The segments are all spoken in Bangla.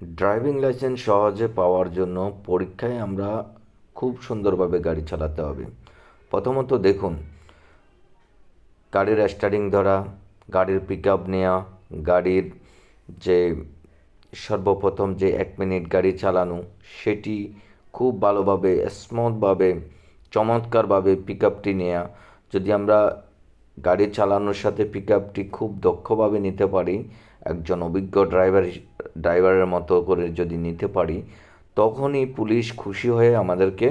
ড্রাইভিং লাইসেন্স সহজে পাওয়ার জন্য পরীক্ষায় আমরা খুব সুন্দরভাবে গাড়ি চালাতে হবে। প্রথমত দেখুন, গাড়ির স্টারিং ধরা, গাড়ির পিক আপ নেওয়া গাড়ির যে সর্বপ্রথম যে এক মিনিট গাড়ি চালানো, সেটি খুব ভালোভাবে স্মুথভাবে চমৎকারভাবে পিক আপটি নেওয়া যদি আমরা গাড়ি চালানোর সাথে পিক আপটি খুব দক্ষভাবে নিতে পারি একজন অভিজ্ঞ ড্রাইভার ড্রাইভারের মতো করে যদি নিতে পারি, তখনই পুলিশ খুশি হয়ে আমাদেরকে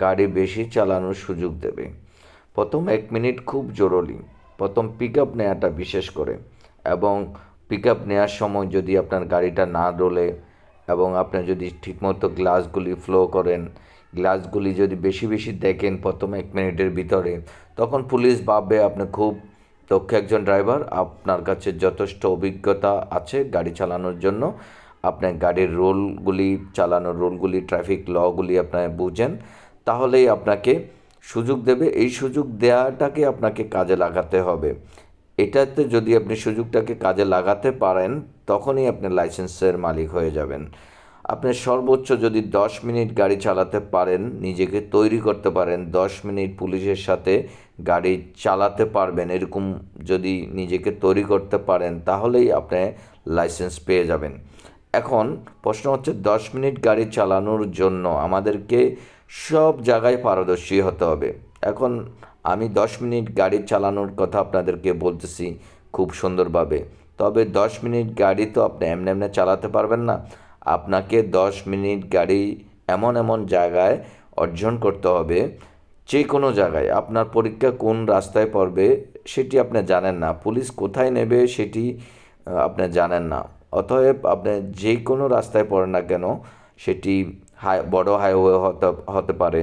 গাড়ি বেশি চালানোর সুযোগ দেবে। প্রথম এক মিনিট খুব জরুরি। প্রথম পিক আপ নেওয়াটা বিশেষ করে। এবং পিক আপ নেওয়ার সময় যদি আপনার গাড়িটা না ডোলে এবং আপনি যদি ঠিকমতো গ্লাসগুলি ফ্লো করেন গ্লাসগুলি যদি বেশি বেশি দেখেন প্রথম এক মিনিটের ভিতরে, তখন পুলিশ ভাববে আপনি খুব দক্ষ একজন ড্রাইভার, আপনার কাছে যথেষ্ট অভিজ্ঞতা আছে গাড়ি চালানোর জন্য। আপনার গাড়ির রোলগুলি, চালানোর রোলগুলি, ট্রাফিক লগুলি আপনার বুঝেন, তাহলেই আপনাকে সুযোগ দেবে। এই সুযোগ দেওয়াটাকে আপনাকে কাজে লাগাতে হবে। এটাতে যদি আপনি সুযোগটাকে কাজে লাগাতে পারেন, তখনই আপনি লাইসেন্সের মালিক হয়ে যাবেন। আপনি সর্বোচ্চ যদি দশ মিনিট গাড়ি চালাতে পারেন, নিজেকে তৈরি করতে পারেন, দশ মিনিট পুলিশের সাথে গাড়ি চালাতে পারবেন, এরকম যদি নিজেকে তৈরি করতে পারেন, তাহলেই আপনি লাইসেন্স পেয়ে যাবেন। এখন প্রশ্ন হচ্ছে, দশ মিনিট গাড়ি চালানোর জন্য আমাদেরকে সব জায়গায় পারদর্শী হতে হবে। এখন আমি দশ মিনিট গাড়ি চালানোর কথা আপনাদেরকে বলতেছি খুব সুন্দরভাবে। তবে দশ মিনিট গাড়ি তো আপনি এমনি এমনি চালাতে পারবেন না। আপনাকে দশ মিনিট গাড়ি এমন এমন জায়গায় অর্জন করতে হবে যে কোনো জায়গায়। আপনার পরীক্ষা কোন রাস্তায় পড়বে সেটি আপনি জানেন না। পুলিশ কোথায় নেবে সেটি আপনি জানেন না। অতএব আপনি যে কোনো রাস্তায় পড়েন না কেন, সেটি হাই, বড় হাইওয়ে হতে হতে পারে,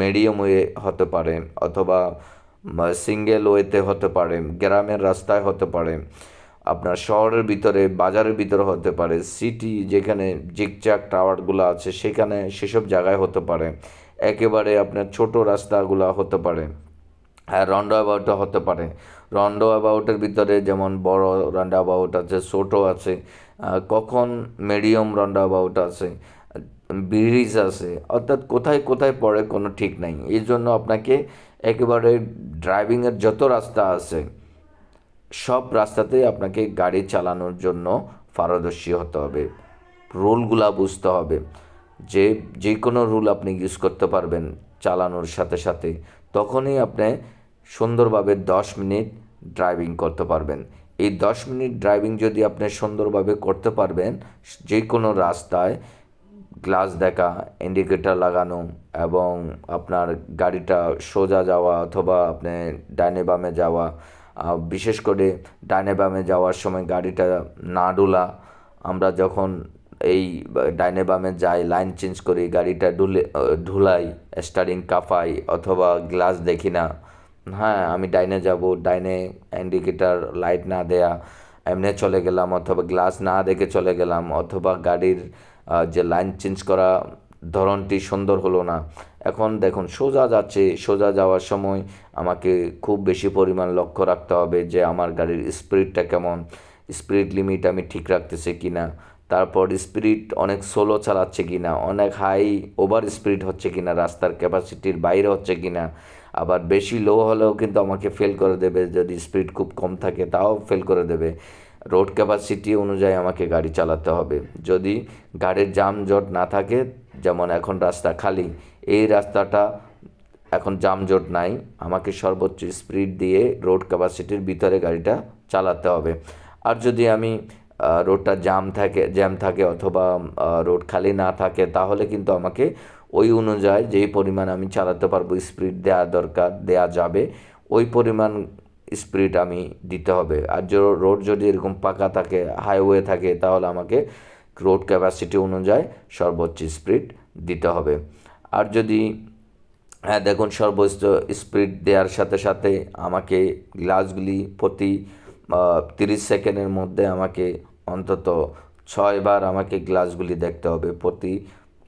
মিডিয়াম ওয়ে হতে পারে, অথবা সিঙ্গেল ওয়েতে হতে পারে, গ্রামের রাস্তায় হতে পারে। আপনার শহরের ভিতরে, বাজারের ভিতরে হতে পারে, সিটি যেখানে জিকচাক টাওয়ারগুলো আছে, সেখানে সেসব জায়গায় হতে পারে। একেবারে আপনার ছোট রাস্তাগুলো হতে পারে। হ্যাঁ রন্ডো অ্যাবাউটও হতে পারে। রন্ডো অ্যাবাউটের ভিতরে যেমন বড় রন্ডো অ্যাবাউট আছে, ছোটো আছে কখন মিডিয়াম রন্ডো অ্যাবাউট আছে, ব্রিজ আছে, অর্থাৎ কোথায় কোথায় পড়ে কোনো ঠিক নাই। এই জন্য আপনাকে একেবারে ড্রাইভিংয়ের যত রাস্তা আছে সব রাস্তাতেই আপনাকে গাড়ি চালানোর জন্য পারদর্শী হতে হবে। রুলগুলা বুঝতে হবে। যে যে কোনো রুল আপনি ইউজ করতে পারবেন চালানোর সাথে সাথে। তখনই আপনি সুন্দরভাবে দশ মিনিট ড্রাইভিং করতে পারবেন। এই দশ মিনিট ড্রাইভিং যদি আপনি সুন্দরভাবে করতে পারবেন, যে কোনো রাস্তায় গ্লাস দেখা, ইন্ডিকেটার লাগানো এবং আপনার গাড়িটা সোজা যাওয়া অথবা আপনি ডাইনে বামে যাওয়া বিশেষ করে ডাইনে বামে যাওয়ার সময় গাড়িটা না ডোলা, আমরা যখন এই ডাইনে বামে যাই, লাইন চেঞ্জ করি, গাড়িটা ডুলে ঢুলাই, স্টারিং কাঁপাই অথবা গ্লাস দেখি না হ্যাঁ আমি ডাইনে যাব, ডাইনে ইন্ডিকেটার, লাইট না দেয়া, এমনি চলে গেলাম, অথবা গ্লাস না দেখে চলে গেলাম, অথবা গাড়ির যে লাইন চেঞ্জ করা ধরনটি সুন্দর হলো না। এখন দেখুন, সোজা যাচ্ছে, সোজা যাওয়ার সময় আমাকে খুব বেশি পরিমাণ লক্ষ্য রাখতে হবে যে আমার গাড়ির স্পিডটা কেমন, স্পিড লিমিট আমি ঠিক রাখতেছি কি না তারপর স্পিড অনেক সোলো চালাচ্ছে কি না অনেক হাই ওভার স্পিড হচ্ছে কি না রাস্তার ক্যাপাসিটির বাইরে হচ্ছে কি না আবার বেশি লো হলেও কিন্তু আমাকে ফেল করে দেবে, যদি স্পিড খুব কম থাকে তাও ফেল করে দেবে। রোড ক্যাপাসিটি অনুযায়ী আমাকে গাড়ি চালাতে হবে। যদি গাড়ির যানজট না থাকে যেমন এখন রাস্তা খালি, এই রাস্তাটা এখন যানজট নাই, আমাকে সর্বোচ্চ স্পিড দিয়ে রোড ক্যাপাসিটির ভিতরে গাড়িটা চালাতে হবে। আর যদি আমি রোডটা জাম থাকে জ্যাম থাকে অথবা রোড খালি না থাকে, তাহলে কিন্তু আমাকে ওই অনুযায়ী যেই পরিমাণ আমি চালাতে পারব, স্পিড দেওয়া দরকার দেওয়া যাবে, ওই পরিমাণ স্পিড আমি দিতে হবে। আর রোড যদি এরকম পাকা থাকে হাইওয়ে থাকে, তাহলে আমাকে রোড ক্যাপাসিটি অনুযায়ী সর্বোচ্চ স্পিড দিতে হবে। আর যদি হ্যাঁ দেখুন, সর্বোচ্চ স্পিড দেওয়ার সাথে সাথে আমাকে গ্লাসগুলি প্রতি তিরিশ সেকেন্ডের মধ্যে আমাকে অন্তত ছয়বার আমাকে গ্লাসগুলি দেখতে হবে। প্রতি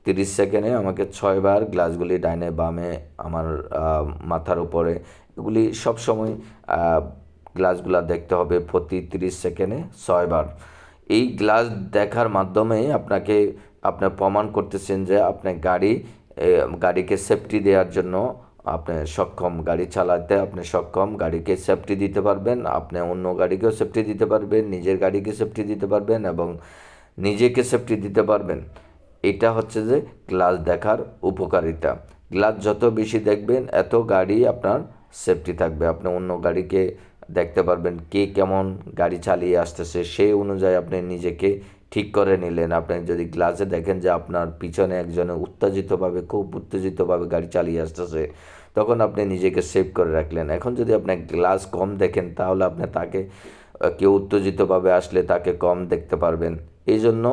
তিরিশ সেকেন্ডে আমাকে ছয়বার গ্লাসগুলি ডাইনে বামে আমার মাথার উপরে এগুলি সবসময় গ্লাসগুলা দেখতে হবে প্রতি তিরিশ সেকেন্ডে ছয়বার এই গ্লাস দেখার মাধ্যমে আপনাকে আপনার প্রমাণ করতেছেন যে আপনার গাড়ি গাড়িকে সেফটি দেওয়ার জন্য আপনি সক্ষম। গাড়ি চালাতে আপনি সক্ষম, গাড়িকে সেফটি দিতে পারবেন, আপনি অন্য গাড়িকেও সেফটি দিতে পারবেন, নিজের গাড়িকে সেফটি দিতে পারবেন এবং নিজেকে সেফটি দিতে পারবেন। এটা হচ্ছে যে গ্লাস দেখার উপকারিতা। গ্লাস যত বেশি দেখবেন, এত গাড়ি আপনার সেফটি থাকবে। আপনি অন্য গাড়িকে দেখতে পারবেন কে কেমন গাড়ি চালিয়ে আসতেছে। সেই অনুযায়ী আপনি নিজেকে ঠিক করে নিলেন। আপনি যদি গ্লাসে দেখেন যে আপনার পিছনে একজনে উত্তেজিতভাবে, খুব উত্তেজিতভাবে গাড়ি চালিয়ে আসতেছে, তখন আপনি নিজেকে সেভ করে রাখলেন। এখন যদি আপনি গ্লাস কম দেখেন, তাহলে আপনি তাকে কেউ উত্তেজিতভাবে আসলে তাকে কম দেখতে পারবেন। এই জন্য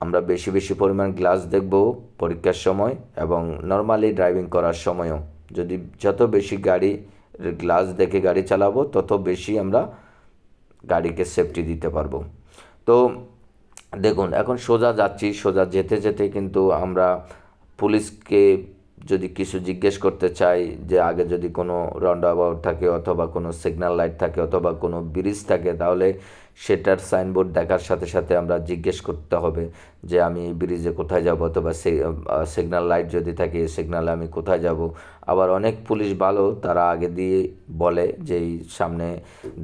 আমরা বেশি বেশি পরিমাণ গ্লাস দেখব পরীক্ষার সময় এবং নর্মালি ড্রাইভিং করার সময়ও। যদি যত বেশি গাড়ি গ্লাস দেখে গাড়ি চালাবো, তত বেশি আমরা গাড়িকে সেফটি দিতে পারব। তো দেখুন, এখন সোজা যাচ্ছি, সোজা যেতে যেতে কিন্তু আমরা পুলিশকে যদি কিছু জিজ্ঞেস করতে চাই, যে আগে যদি কোনো রাউন্ড থাকে অথবা কোনো সিগন্যাল লাইট থাকে অথবা কোনো ব্রিজ থাকে, তাহলে সেটার সাইনবোর্ড দেখার সাথে সাথে আমরা জিজ্ঞেস করতে হবে যে আমি ব্রিজে কোথায় যাব অথবা সিগন্যাল লাইট যদি থাকে সিগন্যালে আমি কোথায় যাব? আবার অনেক পুলিশ ভালো, তারা আগে দিয়ে বলে যে এই সামনে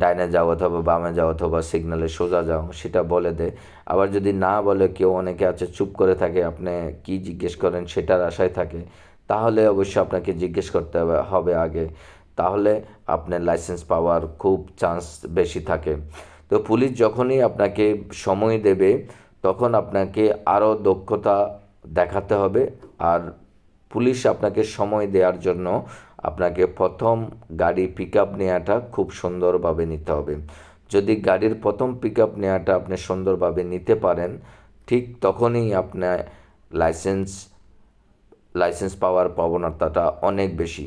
ডাইনে যাও অথবা বামে যাও অথবা সিগন্যালে সোজা যাও, সেটা বলে দেয়। আবার যদি না বলে, কেউ অনেকে আছে, চুপ করে থাকে, আপনি কি জিজ্ঞেস করেন সেটার আশায় থাকে, তাহলে অবশ্যই আপনাকে জিজ্ঞেস করতে হবে আগে। তাহলে আপনার লাইসেন্স পাওয়ার খুব চান্স বেশি থাকে। তো পুলিশ যখনই আপনাকে সময় দেবে, তখন আপনাকে আরও দক্ষতা দেখাতে হবে। আর পুলিশ আপনাকে সময় দেওয়ার জন্য আপনাকে প্রথম গাড়ি পিক আপ নেওয়াটা খুব সুন্দরভাবে নিতে হবে। যদি গাড়ির প্রথম পিক আপ নেওয়াটা আপনি সুন্দরভাবে নিতে পারেন, ঠিক তখনই আপনার লাইসেন্স লাইসেন্স পাওয়ার প্রবণতাটা অনেক বেশি।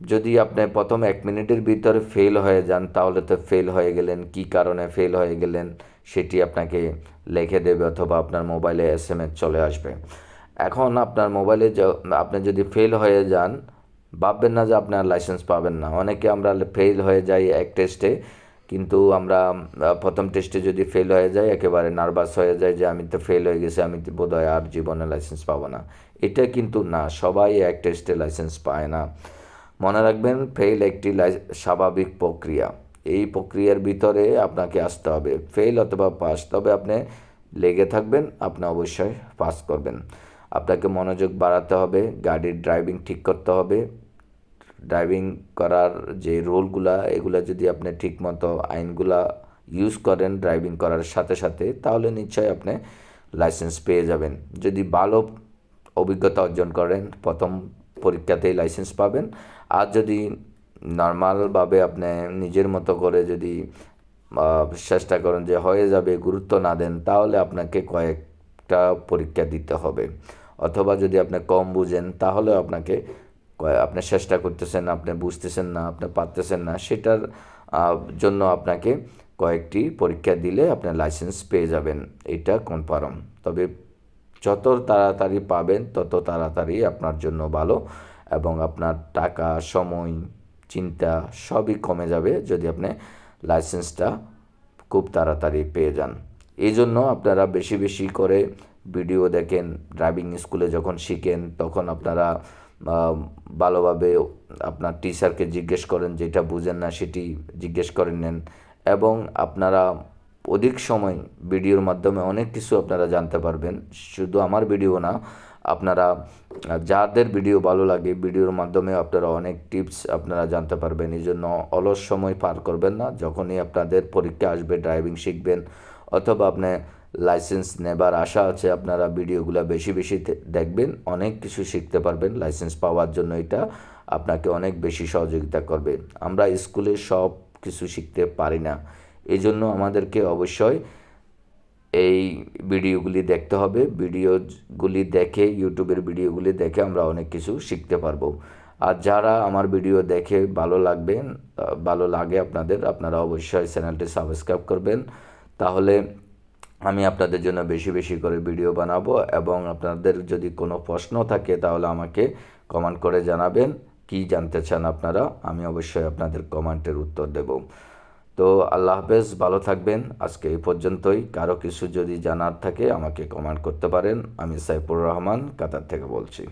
যদি আপনি প্রথম এক মিনিটের ভিতরে ফেল হয়ে যান, তাহলে তো ফেল হয়ে গেলেন। কি কারণে ফেল হয়ে গেলেন সেটি আপনাকে লিখে দেবে অথবা আপনার মোবাইলে এস এম এস চলে আসবে। এখন আপনার মোবাইলে আপনি যদি ফেল হয়ে যান, ভাববেন না যে আপনার লাইসেন্স পাবেন না। অনেকে আমরা ফেল হয়ে যাই এক টেস্টে কিন্তু আমরা প্রথম টেস্টে যদি ফেল হয়ে যাই, একেবারে নার্ভাস হয়ে যায় যে আমি তো ফেল হয়ে গেছি, আমি তো বোধহয় আর জীবনে লাইসেন্স পাবো না। এটা কিন্তু না, সবাই এক টেস্টে লাইসেন্স পায় না। মনে রাখবেন ফেল একটি স্বাভাবিক প্রক্রিয়া। এই প্রক্রিয়ার ভিতরে আপনাকে আসতে হবে। ফেল অথবা পাস তবে আপনি লেগে থাকবেন, আপনি অবশ্যই পাস করবেন। আপনাকে মনোযোগ বাড়াতে হবে, গাড়ির ড্রাইভিং ঠিক করতে হবে। ড্রাইভিং করার যে রুলগুলা, এগুলা যদি আপনি ঠিকমতো আইনগুলা ইউজ করেন ড্রাইভিং করার সাথে সাথে, তাহলে নিশ্চয়ই আপনি লাইসেন্স পেয়ে যাবেন। যদি ভালো অভিজ্ঞতা অর্জন করেন, প্রথম পরীক্ষাতেই লাইসেন্স পাবেন। আর যদি নর্মালভাবে আপনি নিজের মতো করে যদি চেষ্টা করেন যে হয়ে যাবে, গুরুত্ব না দেন, তাহলে আপনাকে কয়েকটা পরীক্ষা দিতে হবে। অথবা যদি আপনি কম বুঝেন তাহলে আপনাকে আপনি চেষ্টা করতেছেন, আপনি বুঝতেছেন না, আপনি পারতেছেন না, সেটার জন্য আপনাকে কয়েকটি পরীক্ষা দিলে আপনি লাইসেন্স পেয়ে যাবেন। এটা কনফার্ম তবে যত তাড়াতাড়ি পাবেন, তত তাড়াতাড়ি আপনার জন্য ভালো এবং আপনার টাকা, সময়, চিন্তা সবই কমে যাবে যদি আপনি লাইসেন্সটা খুব তাড়াতাড়ি পেয়ে যান। এই জন্য আপনারা বেশি বেশি করে ভিডিও দেখেন, ড্রাইভিং স্কুলে যখন শিখেন, তখন আপনারা ভালোভাবে আপনার টিচারকে জিজ্ঞেস করেন, যেটা বুঝেন না সেটি জিজ্ঞেস করে নেন এবং আপনারা অধিক সময় ভিডিওর মাধ্যমে অনেক কিছু আপনারা জানতে পারবেন। শুধু আমার ভিডিও না, আপনারা, যাদের ভিডিও ভালো লাগে, ভিডিওর মাধ্যমে আপনারা অনেক টিপস আপনারা জানতে পারবেন। এই জন্য অলস সময় পার করবেন না। যখনই আপনাদের পরীক্ষা আসবে ড্রাইভিং শিখবেন, অথবা আপনি লাইসেন্স নেবার আশা আছে, আপনারা ভিডিওগুলো বেশি বেশি দেখবেন, অনেক কিছু শিখতে পারবেন। লাইসেন্স পাওয়ার জন্য এটা আপনাকে অনেক বেশি সহযোগিতা করবে। আমরা স্কুলে সব কিছু শিখতে পারি না। এই জন্য আমাদেরকে অবশ্যই এই ভিডিওগুলি দেখতে হবে। ভিডিওগুলি দেখে, ইউটিউবের ভিডিওগুলি দেখে আমরা অনেক কিছু শিখতে পারব। আর যারা আমার ভিডিও দেখে ভালো লাগবে, ভালো লাগে আপনাদের, আপনারা অবশ্যই চ্যানেলটি সাবস্ক্রাইব করবেন। তাহলে আমি আপনাদের জন্য বেশি বেশি করে ভিডিও বানাবো এবং আপনাদের যদি কোনো প্রশ্ন থাকে তাহলে আমাকে কমেন্ট করে জানাবেন। কি জানতে চান আপনারা, আমি অবশ্যই আপনাদের কমেন্টের উত্তর দেব। তো আল্লাহ হাফেজ, ভালো থাকবেন। আজকে এই পর্যন্তই। কারও কিছু যদি জানার থাকে আমাকে কমেন্ট করতে পারেন। আমি সাইফুর রহমান, কাতার থেকে বলছি।